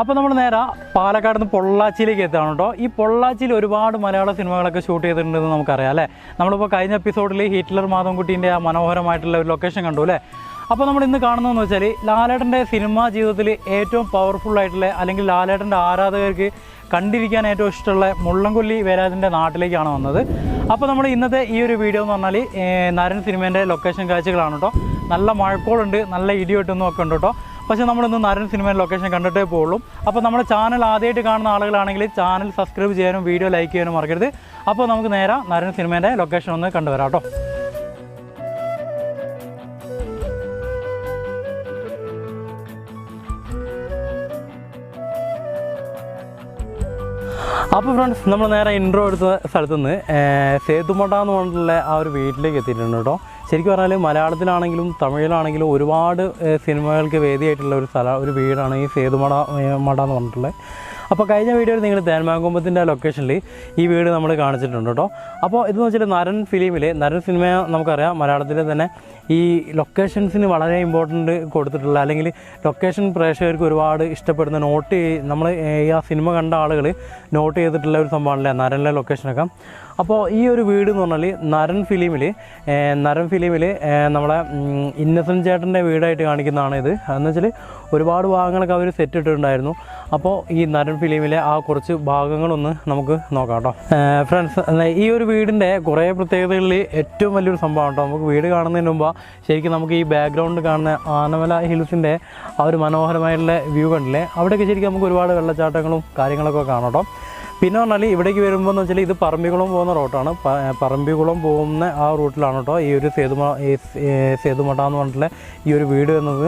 അപ്പോൾ നമ്മൾ നേരെ പാലക്കാട് നിന്ന് പൊള്ളാച്ചിയിലേക്ക് എത്താണ് കേട്ടോ. ഈ പൊള്ളാച്ചിയിൽ ഒരുപാട് മലയാള സിനിമകളൊക്കെ ഷൂട്ട് ചെയ്തിട്ടുണ്ടെന്ന് നമുക്കറിയാം അല്ലേ? നമ്മളിപ്പോൾ കഴിഞ്ഞ എപ്പിസോഡിൽ ഹിറ്റ്ലർ മാധവൻകുട്ടീന്റെ ആ മനോഹരമായിട്ടുള്ള ഒരു ലൊക്കേഷൻ കണ്ടു അല്ലേ? അപ്പോൾ നമ്മൾ ഇന്ന് കാണുന്നതെന്ന് വെച്ചാൽ ലാലേട്ടന്റെ സിനിമാ ജീവിതത്തിൽ ഏറ്റവും പവർഫുൾ ആയിട്ടുള്ള അല്ലെങ്കിൽ ലാലേട്ടന്റെ ആരാധകർക്ക് കണ്ടിരിക്കാൻ ഏറ്റവും ഇഷ്ടമുള്ള മുള്ളംകൊല്ലി വേലാതിന്റെ നാട്ടിലേക്കാണ് വന്നത്. അപ്പോൾ നമ്മൾ ഇന്നത്തെ ഈ ഒരു വീഡിയോ എന്ന് പറഞ്ഞാൽ നരൻ സിനിമേന്റെ ലൊക്കേഷൻ കാഴ്ചകളാണ് കേട്ടോ. നല്ല മഴക്കോളുണ്ട് നല്ല ഇടിവെട്ടൊന്നും ഒക്കെ ഉണ്ട് കേട്ടോ. പക്ഷേ നമ്മളിന്ന് നരൻ സിനിമയിൽ ലൊക്കേഷൻ കണ്ടിട്ടേ പോകുള്ളൂ അപ്പോൾ നമ്മുടെ ചാനൽ ആദ്യമായിട്ട് കാണുന്ന ആളുകളാണെങ്കിൽ ചാനൽ സബ്സ്ക്രൈബ് ചെയ്യാനും വീഡിയോ ലൈക്ക് ചെയ്യാനും മറക്കരുത്. അപ്പോൾ നമുക്ക് നേരെ നരൻ സിനിമേന്റെ ലൊക്കേഷൻ ഒന്ന് കണ്ടുവരാം കേട്ടോ. അപ്പോൾ ഫ്രണ്ട്സ് നമ്മൾ നേരെ ഇൻട്രോ എടുത്ത സ്ഥലത്തുനിന്ന് നിന്ന് എന്ന് പറഞ്ഞിട്ടുള്ള ആ ഒരു വീട്ടിലേക്ക് എത്തിയിട്ടുണ്ട് കേട്ടോ. ശരിക്കും പറഞ്ഞാൽ മലയാളത്തിലാണെങ്കിലും തമിഴിലാണെങ്കിലും ഒരുപാട് സിനിമകൾക്ക് വേദിയായിട്ടുള്ള ഒരു സ്ഥലം ഒരു വീടാണ് ഈ സേതുമട മട എന്ന് പറഞ്ഞിട്ടുള്ളത്. അപ്പോൾ കഴിഞ്ഞ വീഡിയോയിൽ നിങ്ങൾ തേന്മാങ്കൊമ്പത്തിന്റെ ലൊക്കേഷനിൽ ഈ വീട് നമ്മൾ കാണിച്ചിട്ടുണ്ട് കേട്ടോ. അപ്പോൾ ഇതെന്ന് വെച്ചാൽ നരൻ ഫിലിമിൽ നരൻ സിനിമ നമുക്കറിയാം മലയാളത്തിൽ തന്നെ ഈ ലൊക്കേഷൻസിന് വളരെ ഇമ്പോർട്ടന്റ് കൊടുത്തിട്ടുള്ള അല്ലെങ്കിൽ ലൊക്കേഷൻ പ്രേക്ഷകർക്ക് ഒരുപാട് ഇഷ്ടപ്പെടുന്ന നോട്ട് നമ്മൾ ഈ ആ സിനിമ കണ്ട ആളുകൾ നോട്ട് ചെയ്തിട്ടുള്ള ഒരു സംഭവമാണല്ലേ നരനിലെ ലൊക്കേഷനൊക്കെ അപ്പോൾ ഈ ഒരു വീട് എന്ന് പറഞ്ഞാൽ നരൻ ഫിലിമിൽ നരൻ ഫിലിമിൽ നമ്മളെ ഇന്നസെന്റ് ചേട്ടന്റെ വീടായിട്ട് കാണിക്കുന്നതാണ് ഇത്. എന്ന് വെച്ചാൽ ഒരുപാട് ഭാഗങ്ങളൊക്കെ അവർ സെറ്റ് ഇട്ടിട്ടുണ്ടായിരുന്നു. അപ്പോൾ ഈ നരൻ ഫിലിമിലെ ആ കുറച്ച് ഭാഗങ്ങളൊന്ന് നമുക്ക് നോക്കാം കേട്ടോ. ഫ്രണ്ട്സ് ഈ ഒരു വീടിന്റെ കുറേ പ്രത്യേകതകളിൽ ഏറ്റവും വലിയൊരു സംഭവം കേട്ടോ. നമുക്ക് വീട് കാണുന്നതിന് മുമ്പ് ശരിക്കും നമുക്ക് ഈ ബാക്ക്ഗ്രൗണ്ട് കാണുന്ന ആനമല ഹിൽസിന്റെ ആ ഒരു മനോഹരമായിട്ടുള്ള വ്യൂ കണ്ടില്ലേ? അവിടെയൊക്കെ ശരിക്കും നമുക്ക് ഒരുപാട് വെള്ളച്ചാട്ടങ്ങളും കാര്യങ്ങളൊക്കെ കാണാം കേട്ടോ. പിന്നെ പറഞ്ഞാൽ ഇവിടേക്ക് വരുമ്പോൾ എന്ന് വെച്ചാൽ ഇത് പറമ്പിക്കുളം പോകുന്ന റോട്ടാണ് പറമ്പിക്കുളം പോകുന്ന ആ റൂട്ടിലാണ് കേട്ടോ ഈ ഒരു സേതുമ സേതുമട്ട സേതുമട എന്ന് പറഞ്ഞിട്ടുള്ള ഈ ഒരു വീട് എന്നത്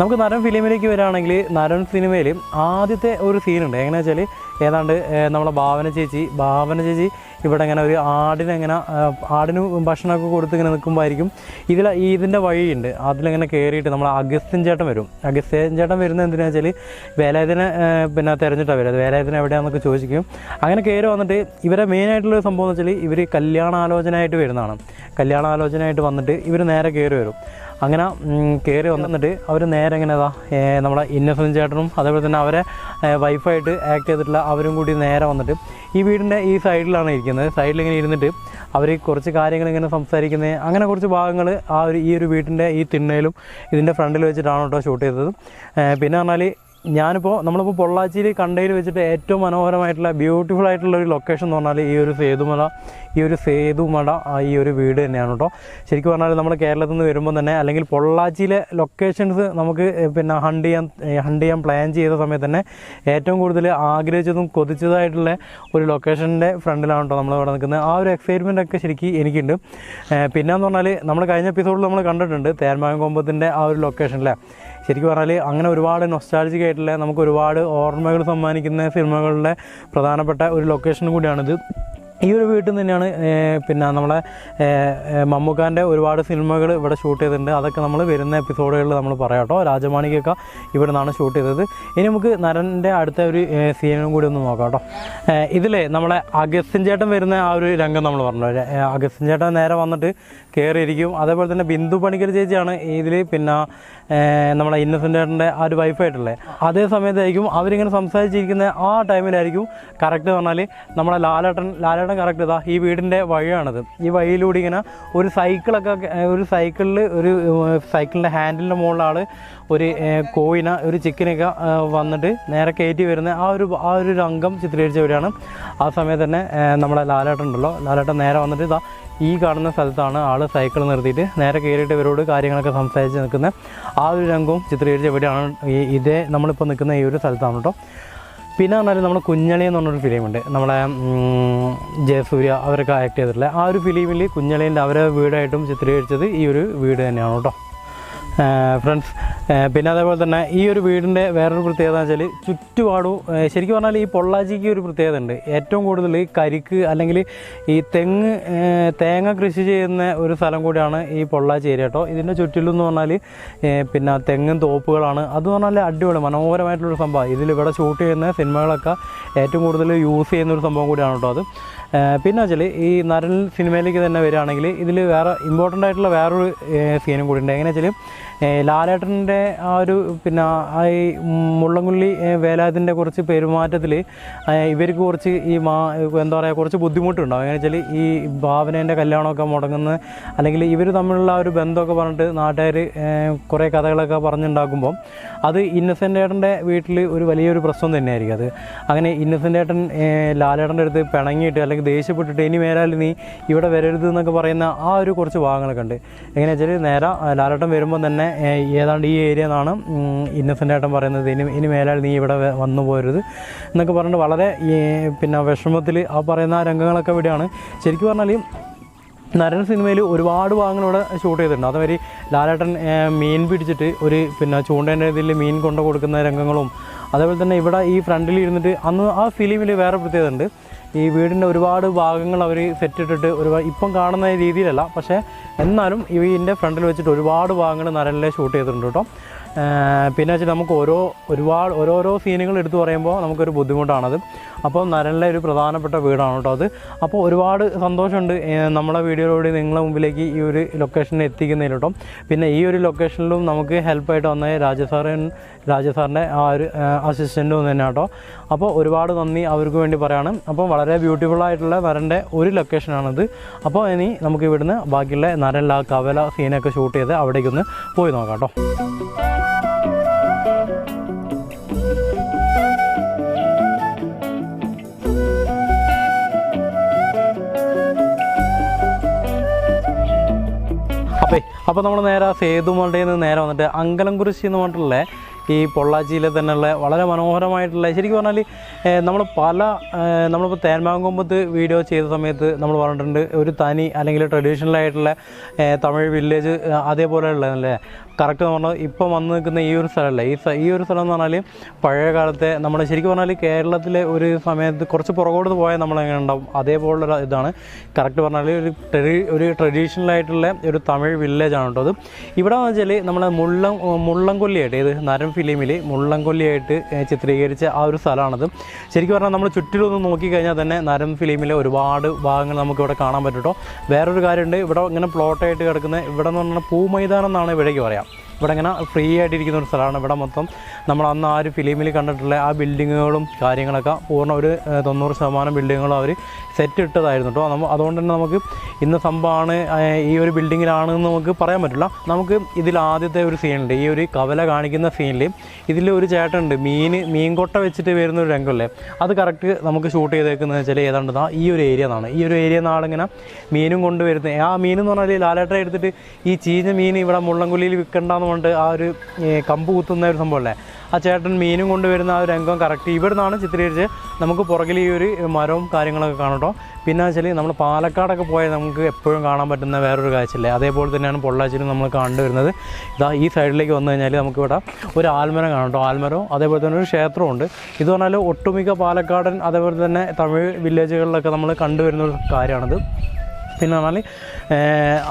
നമുക്ക് നരൻ ഫിലിമിലേക്ക് വരികയാണെങ്കിൽ നരൻ സിനിമയിൽ ആദ്യത്തെ ഒരു സീനുണ്ട് എങ്ങനെയാണെന്ന് വെച്ചാൽ ഏതാണ്ട് നമ്മളെ ഭാവന ചേച്ചി ഭാവന ചേച്ചി ഇവിടെ ഇങ്ങനെ ഒരു ആടിനെ ഇങ്ങനെ ആ, ആടിന് ഭക്ഷണമൊക്കെ കൊടുത്ത് ഇങ്ങനെ നിൽക്കുമ്പോഴായിരിക്കും ഇതിൽ ഇതിന്റെ വഴിയുണ്ട്. അതിലിങ്ങനെ കയറിയിട്ട് നമ്മൾ അഗസ്ത്യൻ ചേട്ടൻ വരും. അഗസ്ത്യൻ ചേട്ടൻ വരുന്നത് എന്തിനാ വെച്ചാൽ വേലായുധനെ പിന്നെ തിരഞ്ഞിട്ടാണ് വരുന്നത് വേലായുധന എവിടെയാണെന്നൊക്കെ ചോദിക്കും. അങ്ങനെ കയറി വന്നിട്ട് ഇവരെ മെയിനായിട്ടുള്ള സംഭവം എന്ന് വെച്ചാൽ ഇവർ കല്യാണാലോചനയായിട്ട് വരുന്നതാണ്. കല്യാണാലോചനയായിട്ട് വന്നിട്ട് ഇവർ നേരെ കയറി വരും. അങ്ങനെ കയറി വന്നിട്ട് അവർ നേരെ ഇങ്ങനെ ഇതാ നമ്മുടെ ഇന്നസെന്റ് ചേട്ടനും അതേപോലെ തന്നെ അവരെ വൈഫായിട്ട് ആക്ട് ചെയ്തിട്ടുള്ള അവരും കൂടി നേരെ വന്നിട്ട് ഈ വീടിന്റെ ഈ സൈഡിലാണ് ഇരിക്കുന്നത്. സൈഡിൽ ഇങ്ങനെ ഇരുന്നിട്ട് അവർ കുറച്ച് കാര്യങ്ങൾ ഇങ്ങനെ സംസാരിക്കുന്നത് അങ്ങനെ കുറച്ച് ഭാഗങ്ങൾ ആ ഒരു ഈ ഒരു വീട്ടിന്റെ ഈ തിണ്ണയിലും ഇതിന്റെ ഫ്രണ്ടിൽ വെച്ചിട്ടാണ് കേട്ടോ ഷൂട്ട് ചെയ്തത്. പിന്നെ പറഞ്ഞാൽ ഞാനിപ്പോൾ നമ്മളിപ്പോൾ പൊള്ളാച്ചിയിൽ കണ്ടയിൽ വെച്ചിട്ട് ഏറ്റവും മനോഹരമായിട്ടുള്ള ബ്യൂട്ടിഫുൾ ആയിട്ടുള്ള ഒരു ലൊക്കേഷൻ എന്ന് പറഞ്ഞാൽ ഈ ഒരു സേതുമല ഈ ഒരു സേതുമട ഈ ഒരു വീട് തന്നെയാണ് കേട്ടോ ശരിക്കും പറഞ്ഞാൽ നമ്മൾ കേരളത്തിൽ നിന്ന് വരുമ്പോൾ തന്നെ അല്ലെങ്കിൽ പൊള്ളാച്ചിയിലെ ലൊക്കേഷൻസ് നമുക്ക് പിന്നെ ഹണ്ട് ചെയ്യാൻ ഹണ്ട് ചെയ്യാൻ പ്ലാൻ ചെയ്ത സമയത്ത് തന്നെ ഏറ്റവും കൂടുതൽ ആഗ്രഹിച്ചതും കൊതിച്ചതായിട്ടുള്ള ഒരു ലൊക്കേഷന്റെ ഫ്രണ്ടിലാണ് കേട്ടോ നമ്മൾ ഇവിടെ നിൽക്കുന്നത്. ആ ഒരു എക്സൈറ്റ്മെന്റ് ഒക്കെ ശരിക്കും എനിക്കുണ്ട്. പിന്നെയെന്ന് പറഞ്ഞാൽ നമ്മൾ കഴിഞ്ഞ എപ്പിസോഡിൽ നമ്മൾ കണ്ടിട്ടുണ്ട് കൊമ്പത്തിന്റെ ആ ഒരു ലൊക്കേഷനിലെ ശരിക്കും പറഞ്ഞാൽ അങ്ങനെ ഒരുപാട് നൊസ്റ്റാൾജിക് ആയിട്ടുള്ള നമുക്ക് ഒരുപാട് ഓർമ്മകൾ സമ്മാനിക്കുന്ന സിനിമകളുടെ പ്രധാനപ്പെട്ട ഒരു ലൊക്കേഷൻ കൂടിയാണിത്. ഈ ഒരു വീട്ടിൽ നിന്ന് തന്നെയാണ് പിന്നെ നമ്മളെ മമ്മൂക്കാന്റെ ഒരുപാട് സിനിമകൾ ഇവിടെ ഷൂട്ട് ചെയ്തിട്ടുണ്ട്. അതൊക്കെ നമ്മൾ വരുന്ന എപ്പിസോഡുകളിൽ നമ്മൾ പറയാം കേട്ടോ. രാജമാണിക്കൊക്കെ ഇവിടെ നിന്നാണ് ഷൂട്ട് ചെയ്തത്. ഇനി നമുക്ക് നരന്റെ അടുത്ത ഒരു സീനും കൂടി ഒന്ന് നോക്കാം കേട്ടോ. ഇതിലെ നമ്മളെ അഗസ്ത്യൻ ചേട്ടൻ വരുന്ന ആ ഒരു രംഗം നമ്മൾ പറഞ്ഞു അഗസ്റ്റിൻ ചേട്ടൻ നേരെ വന്നിട്ട് കയറിയിരിക്കും അതേപോലെ തന്നെ ബിന്ദു പണിക്കർ ചേച്ചിയാണ് ഇതിൽ പിന്നെ നമ്മുടെ നമ്മളെ ഇന്നസെന്റ് ചേട്ടന്റെ ആ ഒരു വൈഫായിട്ടുള്ളത് അതേ സമയത്തായിരിക്കും അവരിങ്ങനെ സംസാരിച്ചിരിക്കുന്ന ആ ടൈമിലായിരിക്കും കറക്റ്റ് പറഞ്ഞാൽ നമ്മളെ ലാലേട്ടൻ ലാലേട്ടൻ കറക്റ്റ് ഇതാ ഈ വീടിന്റെ വഴിയാണിത്. ഈ വഴിയിലൂടെ ഇങ്ങനെ ഒരു സൈക്കിളൊക്കെ ഒരു സൈക്കിളിൽ ഒരു സൈക്കിളിന്റെ ഹാൻഡിലിന്റെ മുകളിലാൾ ഒരു കോയിന ഒരു ചിക്കനൊക്കെ വന്നിട്ട് നേരെ കയറ്റി വരുന്ന ആ ഒരു ആ ഒരു രംഗം ചിത്രീകരിച്ചവരാണ് ആ സമയത്ത് തന്നെ നമ്മുടെ ലാലേട്ടൻ ഉണ്ടല്ലോ. ലാലേട്ടൻ നേരെ വന്നിട്ട് ഇതാ ഈ കാണുന്ന സ്ഥലത്താണ് ആൾ സൈക്കിൾ നിർത്തിയിട്ട് നേരെ കയറിയിട്ട് ഇവരോട് കാര്യങ്ങളൊക്കെ സംസാരിച്ച് നിൽക്കുന്ന ആ ഒരു രംഗവും ചിത്രീകരിച്ച എവിടെയാണ് ഈ ഇതേ നമ്മളിപ്പോൾ നിൽക്കുന്ന ഈ ഒരു സ്ഥലത്താണ് കേട്ടോ പിന്നെ പറഞ്ഞാൽ നമ്മുടെ കുഞ്ഞളി എന്ന് പറഞ്ഞൊരു ഫിലിമുണ്ട് നമ്മളെ ജയസൂര്യ അവരൊക്കെ ആക്ട് ചെയ്തിട്ടുള്ള ആ ഒരു ഫിലിമിൽ കുഞ്ഞളീന്റെ അവരെ വീടായിട്ടും ചിത്രീകരിച്ചത് ഈ ഒരു വീട് തന്നെയാണ് കേട്ടോ ഫ്രണ്ട്സ് പിന്നെ അതേപോലെ തന്നെ ഈ ഒരു വീടിന്റെ വേറൊരു പ്രത്യേകത എന്ന് വെച്ചാൽ ചുറ്റുപാടും ശരിക്കും പറഞ്ഞാൽ ഈ പൊള്ളാച്ചിക്ക് ഒരു പ്രത്യേകത ഉണ്ട്. ഏറ്റവും കൂടുതൽ കരിക്ക് അല്ലെങ്കിൽ ഈ തെങ്ങ് തേങ്ങ കൃഷി ചെയ്യുന്ന ഒരു സ്ഥലം കൂടിയാണ് ഈ പൊള്ളാച്ചി ഏരിയ കേട്ടോ. ഇതിന്റെ ചുറ്റിലും എന്ന് പറഞ്ഞാൽ പിന്നെ തെങ്ങും തോപ്പുകളാണ്. അത് പറഞ്ഞാൽ അടിപൊളി മനോഹരമായിട്ടുള്ളൊരു സംഭവം ഇതിൽ ഇവിടെ ഷൂട്ട് ചെയ്യുന്ന സിനിമകളൊക്കെ ഏറ്റവും കൂടുതൽ യൂസ് ചെയ്യുന്ന ഒരു സംഭവം കൂടിയാണ് കേട്ടോ അത്. പിന്നെ വെച്ചാൽ ഈ നരൻ സിനിമയിലേക്ക് തന്നെ വരികയാണെങ്കിൽ ഇതിൽ വേറെ ഇമ്പോർട്ടന്റ് ആയിട്ടുള്ള വേറൊരു സീനും കൂടി ഉണ്ട്. എങ്ങനെ വെച്ചാൽ ലാലേട്ടന്റെ ആ ഒരു പിന്നെ ഈ മുള്ളംകുള്ളി ഏഹ് വേലാതിന്റെ കുറച്ച് പെരുമാറ്റത്തിൽ ഇവർക്ക് കുറച്ച് ഈ മാ എന്താ പറയുക കുറച്ച് ബുദ്ധിമുട്ടുണ്ടാവും. എങ്ങനെ വെച്ചാൽ ഈ ഭാവനേന്റെ കല്യാണമൊക്കെ മുടങ്ങുന്ന അല്ലെങ്കിൽ ഇവർ തമ്മിലുള്ള ആ ഒരു ബന്ധമൊക്കെ പറഞ്ഞിട്ട് നാട്ടുകാർ കുറേ കഥകളൊക്കെ പറഞ്ഞുണ്ടാക്കുമ്പം അത് ഇന്നസെന്റ് ഏട്ടന്റെ വീട്ടിൽ ഒരു വലിയൊരു പ്രശ്നം തന്നെയായിരിക്കും അത്. അങ്ങനെ ഇന്നസെന്റ് ഏട്ടൻ ലാലേട്ടന്റെ അടുത്ത് പിണങ്ങിയിട്ട് അല്ലെങ്കിൽ ദേഷ്യപ്പെട്ടിട്ട് ഇനി മേലാൽ നീ ഇവിടെ വരരുത് എന്നൊക്കെ പറയുന്ന ആ ഒരു കുറച്ച് ഭാഗങ്ങളൊക്കെ ഉണ്ട്. എങ്ങനെയാ വെച്ചാൽ നേരെ ലാലേട്ടൻ വരുമ്പോൾ തന്നെ ഏതാണ്ട് ഈ ഏരിയ എന്നാണ് ഇന്നസെന്റ് ഏട്ടൻ പറയുന്നത്. ഇനി ഇനി മേലാൽ നീ ഇവിടെ വന്നു പോരുത് എന്നൊക്കെ പറഞ്ഞിട്ട് വളരെ പിന്നെ വിഷമത്തിൽ ആ പറയുന്ന ആ രംഗങ്ങളൊക്കെ ഇവിടെയാണ്. ശരിക്കും പറഞ്ഞാൽ നരൻ സിനിമയിൽ ഒരുപാട് ഭാഗങ്ങൾ ഇവിടെ ഷൂട്ട് ചെയ്തിട്ടുണ്ട്. അതുവരി ലാലേട്ടൻ മീൻ പിടിച്ചിട്ട് ഒരു പിന്നെ ചൂണ്ടേന്റെ ഇതിൽ മീൻ കൊണ്ടു കൊടുക്കുന്ന രംഗങ്ങളും അതേപോലെ തന്നെ ഇവിടെ ഈ ഫ്രണ്ടിൽ ഇരുന്നിട്ട് അന്ന് ആ ഫിലിമിൽ വേറെ പ്രത്യേകത ഉണ്ട്. ഈ വീടിന്റെ ഒരുപാട് ഭാഗങ്ങൾ അവർ സെറ്റ് ഇട്ടിട്ട് ഒരുപാട് ഇപ്പം കാണുന്ന രീതിയിലല്ല പക്ഷേ എന്നാലും ഈ വീടിന്റെ ഫ്രണ്ടിൽ വെച്ചിട്ട് ഒരുപാട് ഭാഗങ്ങൾ നരനിലെ ഷൂട്ട് ചെയ്തിട്ടുണ്ട് കേട്ടോ. പിന്നെ വെച്ചാൽ നമുക്ക് ഓരോ ഒരുപാട് ഓരോരോ സീനുകൾ എടുത്തു പറയുമ്പോൾ നമുക്കൊരു ബുദ്ധിമുട്ടാണത്. അപ്പോൾ നരനിലെ ഒരു പ്രധാനപ്പെട്ട വീടാണ് കേട്ടോ അത്. അപ്പോൾ ഒരുപാട് സന്തോഷമുണ്ട് നമ്മുടെ വീഡിയോയിലൂടെ നിങ്ങളെ മുമ്പിലേക്ക് ഈ ഒരു ലൊക്കേഷനിൽ എത്തിക്കുന്നതിൽ കേട്ടോ. പിന്നെ ഈ ഒരു ലൊക്കേഷനിലും നമുക്ക് ഹെൽപ്പായിട്ട് വന്ന രാജസാറൻ രാജസാറിന്റെ ആ ഒരു അസിസ്റ്റന്റും തന്നെ കേട്ടോ. അപ്പോൾ ഒരുപാട് നന്ദി അവർക്ക് വേണ്ടി പറയാണ്. അപ്പോൾ വളരെ ബ്യൂട്ടിഫുൾ ആയിട്ടുള്ള നരന്റെ ഒരു ലൊക്കേഷനാണിത് അപ്പോൾ ഇനി നമുക്ക് ഇവിടുന്ന് ബാക്കിയുള്ള നരനിൽ ആ കവല സീനൊക്കെ ഷൂട്ട് ചെയ്ത് അവിടേക്കൊന്ന് പോയി നോക്കാം കേട്ടോ. അപ്പോൾ നമ്മൾ നേരെ സേതുമണ്ടയിൽ നിന്ന് നേരെ വന്നിട്ട് അങ്കലംകുരിശി എന്ന് പറഞ്ഞിട്ടുള്ള ഈ പൊള്ളാച്ചിയിലെ തന്നെയുള്ള വളരെ മനോഹരമായിട്ടുള്ള ശരിക്കും പറഞ്ഞാൽ നമ്മൾ പല നമ്മളിപ്പോൾ തേന്മാങ്കൊമ്പത്ത് വീഡിയോ ചെയ്ത സമയത്ത് നമ്മൾ പറഞ്ഞിട്ടുണ്ട് ഒരു തനി അല്ലെങ്കിൽ ട്രഡീഷണൽ ആയിട്ടുള്ള തമിഴ് വില്ലേജ് അതേപോലെയുള്ള അല്ലേ കറക്റ്റ് നമ്മൾ ഇപ്പം വന്ന് നിൽക്കുന്ന ഈ ഒരു സ്ഥലമല്ല? ഈ ഈ ഒരു സ്ഥലം എന്ന് പറഞ്ഞാൽ പഴയ കാലത്തെ നമ്മൾ ശരിക്കും പറഞ്ഞാൽ കേരളത്തിലെ ഒരു സമയത്ത് കുറച്ച് പുറകോട്ട് പോയാൽ നമ്മളെങ്ങനെ ഉണ്ടാവും? അതേപോലുള്ള ഇതാണ്. കറക്റ്റ് പറഞ്ഞാൽ ഒരു ട്രഡി ഒരു ട്രഡീഷണൽ ആയിട്ടുള്ള ഒരു തമിഴ് വില്ലേജാണ് കേട്ടോ അത്. ഇവിടെ എന്ന് വെച്ചാൽ നമ്മളെ മുള്ളം മുള്ളംകൊല്ലിയായിട്ട് ഇത് നരം ഫിലിമിൽ മുള്ളംകൊല്ലിയായിട്ട് ചിത്രീകരിച്ച ആ ഒരു സ്ഥലമാണത്. ശരിക്കും പറഞ്ഞാൽ നമ്മൾ ചുറ്റിലൊന്ന് നോക്കിക്കഴിഞ്ഞാൽ തന്നെ നരം ഫിലിമിലെ ഒരുപാട് ഭാഗങ്ങൾ നമുക്കിവിടെ കാണാൻ പറ്റും കേട്ടോ വേറൊരു കാര്യമുണ്ട് ഇവിടെ ഇങ്ങനെ പ്ലോട്ടായിട്ട് കിടക്കുന്ന ഇവിടെ എന്ന് പറഞ്ഞാൽ പൂമൈതാനം എന്നാണ് ഇവിടേക്ക് പറയാം. ഇവിടെ ഇങ്ങനെ ഫ്രീ ആയിട്ടിരിക്കുന്ന ഒരു സ്ഥലമാണ്. ഇവിടെ മൊത്തം നമ്മൾ അന്ന് ആ ഒരു ഫിലിമിൽ കണ്ടിട്ടുള്ള ആ ബിൽഡിങ്ങുകളും കാര്യങ്ങളൊക്കെ പൂർണ ഒരു തൊണ്ണൂറ് ശതമാനം ബിൽഡിങ്ങുകളും അവർ സെറ്റ് ഇട്ടതായിരുന്നു കേട്ടോ അതുകൊണ്ട് തന്നെ നമുക്ക് ഇന്ന് സംഭവമാണ് ഈ ഒരു ബിൽഡിങ്ങിലാണ് എന്ന് നമുക്ക് പറയാൻ പറ്റില്ല. നമുക്ക് ഇതിൽ ആദ്യത്തെ ഒരു സീനുണ്ട് ഈ ഒരു കവല കാണിക്കുന്ന സീനിൽ ഇതിൽ ഒരു ചേട്ടനുണ്ട്. മീൻ മീൻകൊട്ട വെച്ചിട്ട് വരുന്ന ഒരു രംഗമല്ലേ അത് കറക്റ്റ് നമുക്ക് ഷൂട്ട് ചെയ്തേക്കുന്നത് വെച്ചാൽ ഏതാണ്ട് ഈ ഒരു ഏരിയ എന്നാണ് ഈ ഒരു ഏരിയ നാളിങ്ങനെ മീനും കൊണ്ടുവരുന്നത്. ആ മീൻ എന്ന് പറഞ്ഞാൽ ലാലേട്ട എടുത്തിട്ട് ഈ ചീഞ്ഞ മീൻ ഇവിടെ മുള്ളൻകുലിയിൽ വിൽക്കണ്ടെന്ന് പറഞ്ഞിട്ട് ആ ഒരു കമ്പ് കുത്തുന്ന ഒരു സംഭവമല്ലേ? ആ ചേട്ടൻ മീനും കൊണ്ടുവരുന്ന ആ ഒരു രംഗം കറക്റ്റ് ഇവിടെ നിന്നാണ് ചിത്രീകരിച്ച് നമുക്ക് പുറകിൽ ഈ ഒരു മരവും കാര്യങ്ങളൊക്കെ കാണട്ടോ പിന്നെ വെച്ചാൽ നമ്മൾ പാലക്കാടൊക്കെ പോയാൽ നമുക്ക് എപ്പോഴും കാണാൻ പറ്റുന്ന വേറൊരു കാഴ്ചയില്ലേ? അതേപോലെ തന്നെയാണ് പൊള്ളാച്ചിലും നമ്മൾ കണ്ടുവരുന്നത്. ഇതാ ഈ സൈഡിലേക്ക് വന്നു കഴിഞ്ഞാൽ നമുക്കിവിടെ ഒരു ആൽമരം കാണട്ടോ ആൽമരവും അതേപോലെ തന്നെ ഒരു ക്ഷേത്രമുണ്ട് ഇത് പറഞ്ഞാൽ ഒട്ടുമിക്ക പാലക്കാടൻ അതേപോലെ തന്നെ തമിഴ് വില്ലേജുകളിലൊക്കെ നമ്മൾ കണ്ടുവരുന്ന ഒരു കാര്യമാണിത്. പിന്നെ പറഞ്ഞാൽ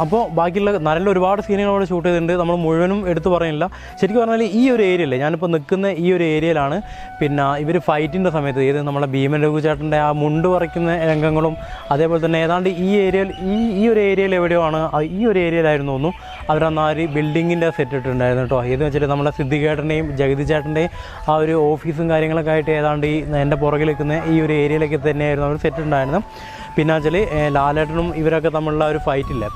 അപ്പോൾ ബാക്കിയുള്ള നല്ല ഒരുപാട് സീനുകൾ അവിടെ ഷൂട്ട് ചെയ്തിട്ടുണ്ട്. നമ്മൾ മുഴുവനും എടുത്തു പറയുന്നില്ല. ശരിക്കും പറഞ്ഞാൽ ഈ ഒരു ഏരിയയില്ലേ ഞാനിപ്പോൾ നിൽക്കുന്ന ഈ ഒരു ഏരിയയിലാണ് പിന്നെ ഇവർ ഫൈറ്റിന്റെ സമയത്ത് ഏത് നമ്മളെ ഭീമൻ രഘുചേട്ടന്റെ ആ മുണ്ട് പറിക്കുന്ന രംഗങ്ങളും അതേപോലെ തന്നെ ഏതാണ്ട് ഈ ഏരിയയിൽ ഈ ഈ ഒരു ഏരിയയിൽ എവിടെയോ ആണ് ഈ ഒരു ഏരിയയിലായിരുന്നു തോന്നുന്നു അവരന്ന് ആ ഒരു ബിൽഡിങ്ങിന്റെ സെറ്റ് ഇട്ടിട്ടുണ്ടായിരുന്നു കേട്ടോ. ഏതെന്ന് വെച്ചാൽ നമ്മളെ സിദ്ധികേട്ടന്റെയും ജഗതി ചേട്ടന്റെയും ആ ഒരു ഓഫീസും കാര്യങ്ങളൊക്കെ ആയിട്ട് ഏതാണ്ട് ഈ എന്റെ പുറകിൽ നിൽക്കുന്ന ഈ ഒരു ഏരിയയിലൊക്കെ തന്നെയായിരുന്നു അവർ സെറ്റ് ഉണ്ടായിരുന്നത് പിന്നെ വെച്ചാൽ ലാലേട്ടനും ഇവരൊക്കെ തമ്മിലുള്ള ഒരു ഫൈറ്റില്ലേ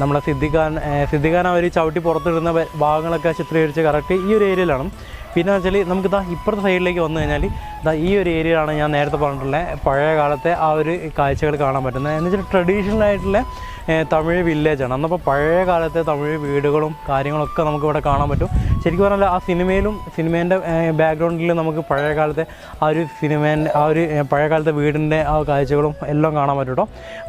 നമ്മളെ സിദ്ധിഖാൻ സിദ്ധിഖാൻ അവർ ചവിട്ടി പുറത്തിടുന്ന ഭാഗങ്ങളൊക്കെ ചിത്രീകരിച്ച് കറക്റ്റ് ഈ ഒരു ഏരിയയിലാണ് പിന്നെ വെച്ചാൽ നമുക്ക് ഇതാ ഇപ്പുറത്തെ സൈഡിലേക്ക് വന്നു കഴിഞ്ഞാൽ ഇതാ ഈ ഒരു ഏരിയയിലാണ് ഞാൻ നേരത്തെ പറഞ്ഞിട്ടുള്ള പഴയ കാലത്തെ ആ ഒരു കാഴ്ചകൾ കാണാൻ പറ്റുന്നത്. എന്ന് വെച്ചാൽ ട്രഡീഷണൽ ആയിട്ടുള്ള തമിഴ് വില്ലേജാണ് അന്നപ്പോൾ പഴയ കാലത്തെ തമിഴ് വീടുകളും കാര്യങ്ങളൊക്കെ നമുക്ക് ഇവിടെ കാണാൻ പറ്റും. ശരിക്കും പറഞ്ഞാൽ ആ സിനിമയിലും സിനിമേന്റെ ബാക്ക്ഗ്രൗണ്ടിൽ നമുക്ക് പഴയ കാലത്തെ ആ ഒരു സിനിമേന്റെ ആ ഒരു പഴയ കാലത്തെ വീടിന്റെ ആ കാഴ്ചകളും എല്ലാം കാണാൻ പറ്റും കേട്ടോ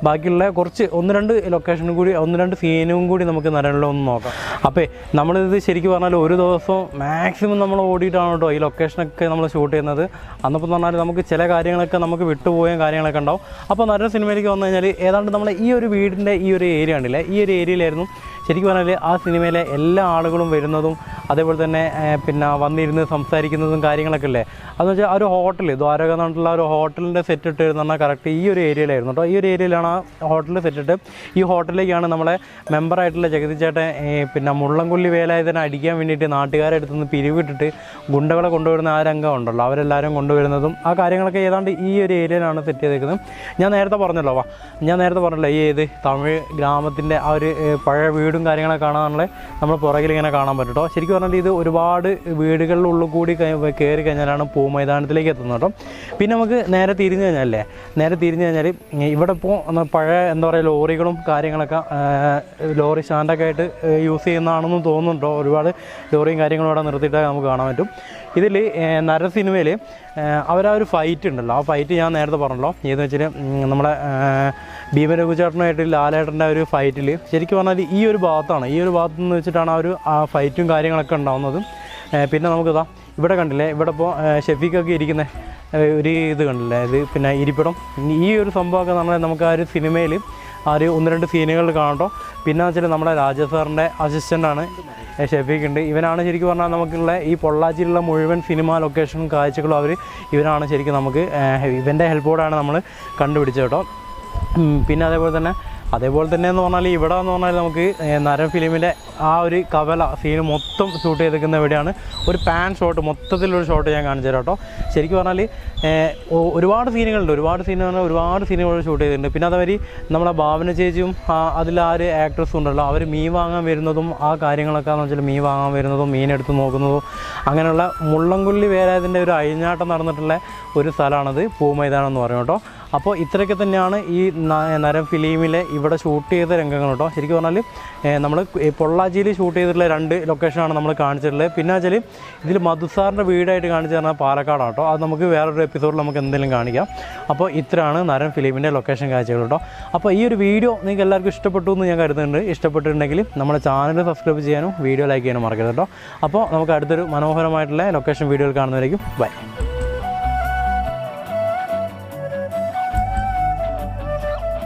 ബാക്കിയുള്ള കുറച്ച് ഒന്ന് രണ്ട് ലൊക്കേഷനും കൂടി ഒന്ന് രണ്ട് സീനും കൂടി നമുക്ക് നരനിലോ ഒന്ന് നോക്കാം. അപ്പോൾ നമ്മളിത് ശരിക്കും പറഞ്ഞാൽ ഒരു ദിവസം മാക്സിമം നമ്മൾ ഓടിയിട്ടാണ് കേട്ടോ ഈ ലൊക്കേഷനൊക്കെ നമ്മൾ ഷൂട്ട് ചെയ്യുന്നത്. അന്നപ്പോൾ പറഞ്ഞാൽ നമുക്ക് ചില കാര്യങ്ങളൊക്കെ നമുക്ക് വിട്ടുപോയ കാര്യങ്ങളൊക്കെ ഉണ്ടാവും. അപ്പോൾ നരൻ സിനിമയിലേക്ക് വന്നു കഴിഞ്ഞാൽ ഏതാണ്ട് നമ്മൾ ഈ ഒരു വീടിന്റെ ഈ ഒരു ഏരിയ ഉണ്ടല്ലേ ഈ ഒരു ഏരിയയിലായിരുന്നു ശരിക്കും പറഞ്ഞാൽ ആ സിനിമയിലെ എല്ലാ ആളുകളും വരുന്നതും അതേപോലെ തന്നെ പിന്നെ വന്നിരുന്ന് സംസാരിക്കുന്നതും കാര്യങ്ങളൊക്കെ അല്ലേ അതെന്ന് വെച്ചാൽ ആ ഒരു ഹോട്ടൽ ദ്വാരക എന്നുള്ള ഒരു ഹോട്ടലിന്റെ സെറ്റ് ഇട്ട് പറഞ്ഞാൽ കറക്റ്റ് ഈ ഒരു ഏരിയയിലായിരുന്നു കേട്ടോ ഈ ഒരു ഏരിയയിലാണ് ആ ഹോട്ടലിൽ സെറ്റ് ഇട്ട് ഈ ഹോട്ടലിലേക്കാണ് നമ്മളെ മെമ്പറായിട്ടുള്ള ജഗതി ചേട്ടൻ ഏഹ്, പിന്നെ മുള്ളംകൊല്ലി വേലായുധനെ അടിക്കാൻ വേണ്ടിയിട്ട് നാട്ടുകാരെ അടുത്തുനിന്ന് പിരിവിട്ടിട്ട് ഗുണ്ടകളെ കൊണ്ടുവരുന്ന ആ രംഗം ഉണ്ടല്ലോ. അവരെല്ലാവരും കൊണ്ടുവരുന്നതും ആ കാര്യങ്ങളൊക്കെ ഏതാണ്ട് ഈ ഒരു ഏരിയയിലാണ് സെറ്റ് ചെയ്തേക്കുന്നത്. ഞാൻ നേരത്തെ പറഞ്ഞല്ലോ വാ ഞാൻ നേരത്തെ പറഞ്ഞല്ലോ ഈ ഏത് തമിഴ് ഗ്രാമത്തിന്റെ ആ ഒരു പഴയ വീടും കാര്യങ്ങളൊക്കെ കാണാനുള്ള നമ്മൾ പുറകിൽ ഇങ്ങനെ കാണാൻ പറ്റും കേട്ടോ ശരിക്കും പറഞ്ഞാൽ ഇത് ഒരുപാട് വീടുകളുടെ ഉള്ളിൽ കൂടി കയറി കഴിഞ്ഞാലാണ് പൂ മൈതാനത്തിലേക്ക് എത്തുന്നത് കേട്ടോ പിന്നെ നമുക്ക് നേരെ തിരിഞ്ഞു കഴിഞ്ഞാലേ നേരെ തിരിഞ്ഞു കഴിഞ്ഞാൽ ഇവിടെ ഇപ്പോൾ പഴയ എന്താ പറയുക ലോറികളും കാര്യങ്ങളൊക്കെ ലോറി സ്റ്റാൻഡൊക്കെ ആയിട്ട് യൂസ് ചെയ്യുന്നതാണെന്ന് തോന്നുന്നുണ്ടോ? ഒരുപാട് ലോറിയും കാര്യങ്ങളും ഇവിടെ നിർത്തിയിട്ടൊക്കെ നമുക്ക് കാണാൻ പറ്റും. ഇതിൽ നര സിനിമയിൽ അവരാ ഒരു ഫൈറ്റ് ഉണ്ടല്ലോ. ആ ഫൈറ്റ് ഞാൻ നേരത്തെ പറഞ്ഞല്ലോ. ഏതെന്ന് വെച്ചാൽ നമ്മുടെ ഭീമരഘുചേട്ടനുമായിട്ട് ലാലേട്ടന്റെ ഒരു ഫൈറ്റിൽ ശരിക്കും പറഞ്ഞാൽ ഈ ഒരു ഭാഗത്താണ്. ഈ ഒരു ഭാഗത്ത് നിന്ന് വെച്ചിട്ടാണ് ആ ഒരു ഫൈറ്റും കാര്യങ്ങളൊക്കെ ഉണ്ടാവുന്നത്. ഏഹ് പിന്നെ നമുക്കിതാ ഇവിടെ കണ്ടില്ലേ ഇവിടെ ഇപ്പോൾ ഷെഫീഖൊക്കെ ഇരിക്കുന്ന ഒരു ഇത് കണ്ടില്ലേ ഇത് പിന്നെ ഇരിപ്പിടം. ഈ ഒരു സംഭവമൊക്കെ നമ്മൾ നമുക്ക് ആ ഒരു സിനിമയിൽ ആ ഒരു ഒന്ന് രണ്ട് സീനുകളിൽ കാണട്ടോ പിന്നെ വെച്ചാൽ നമ്മുടെ രാജസാറിന്റെ അസിസ്റ്റന്റാണ് ഷെഫീഖ് ഉണ്ട് ഇവനാണ് ശരിക്കും പറഞ്ഞാൽ നമുക്കുള്ള ഈ പൊള്ളാച്ചിയിലുള്ള മുഴുവൻ സിനിമ ലൊക്കേഷനും കാഴ്ചകളും അവർ ഇവനാണ് ശരിക്കും നമുക്ക് ഇവന്റെ ഹെൽപ്പോടാണ് നമ്മൾ കണ്ടുപിടിച്ചത് കേട്ടോ. പിന്നെ അതേപോലെ തന്നെ അതേപോലെ തന്നെ എന്ന് പറഞ്ഞാൽ ഇവിടെ എന്ന് പറഞ്ഞാൽ നമുക്ക് നരൻ ഫിലിമിലെ ആ ഒരു കവല സീൻ മൊത്തം ഷൂട്ട് ചെയ്തിരിക്കുന്ന എവിടെയാണ് ഒരു പാൻ ഷോട്ട് മൊത്തത്തിലൊരു ഷോട്ട് ഞാൻ കാണിച്ചു തരാം കേട്ടോ ശരിക്കും പറഞ്ഞാൽ ഒരുപാട് സീനുകളുണ്ട്. ഒരുപാട് സീൻ പറഞ്ഞാൽ ഒരുപാട് സീനുകൾ ഷൂട്ട് ചെയ്തിട്ടുണ്ട്. പിന്നെ അതവർ നമ്മളെ ഭാവന ചേച്ചിയും അതിൽ ആ ഒരു ആക്ട്രസും ഉണ്ടല്ലോ. അവർ മീൻ വാങ്ങാൻ വരുന്നതും ആ കാര്യങ്ങളൊക്കെ എന്ന് വെച്ചാൽ മീൻ വാങ്ങാൻ വരുന്നതും മീനെടുത്ത് നോക്കുന്നതും അങ്ങനെയുള്ള മുള്ളംകൊല്ലി വേലായതിന്റെ ഒരു അഴിഞ്ഞാട്ടം നടന്നിട്ടുള്ള ഒരു സ്ഥലമാണത്. പൂമൈതാനം എന്ന് പറയും കേട്ടോ അപ്പോൾ ഇത്രയൊക്കെ തന്നെയാണ് ഈ നരം ഫിലിമിലെ ഇവിടെ ഷൂട്ട് ചെയ്ത രംഗങ്ങൾ കേട്ടോ. ശരിക്കും പറഞ്ഞാൽ നമ്മൾ പൊള്ളാച്ചിയിൽ ഷൂട്ട് ചെയ്തിട്ടുള്ള രണ്ട് ലൊക്കേഷനാണ് നമ്മൾ കാണിച്ചിട്ടുള്ളത്. പിന്നെ വെച്ചാൽ ഇതിൽ മധുസാറിന്റെ വീടായിട്ട് കാണിച്ചു തരുന്ന പാലക്കാടാണ് കേട്ടോ. അത് നമുക്ക് വേറൊരു എപ്പിസോഡിൽ നമുക്ക് എന്തെങ്കിലും കാണിക്കാം. അപ്പോൾ ഇത്രയാണ് നരൻ ഫിലിമിന്റെ ലൊക്കേഷൻ കാഴ്ചകൾ കേട്ടോ. അപ്പോൾ ഈ ഒരു വീഡിയോ നിങ്ങൾക്ക് എല്ലാവർക്കും ഇഷ്ടപ്പെട്ടു എന്ന് ഞാൻ കരുതുന്നുണ്ട്. ഇഷ്ടപ്പെട്ടിട്ടുണ്ടെങ്കിൽ നമ്മുടെ ചാനൽ സബ്സ്ക്രൈബ് ചെയ്യാനും വീഡിയോ ലൈക്ക് ചെയ്യാനും മറക്കരുത് കേട്ടോ. അപ്പോൾ നമുക്ക് അടുത്തൊരു മനോഹരമായിട്ടുള്ള ലൊക്കേഷൻ വീഡിയോയിൽ കാണുന്നതായിരിക്കും ബൈ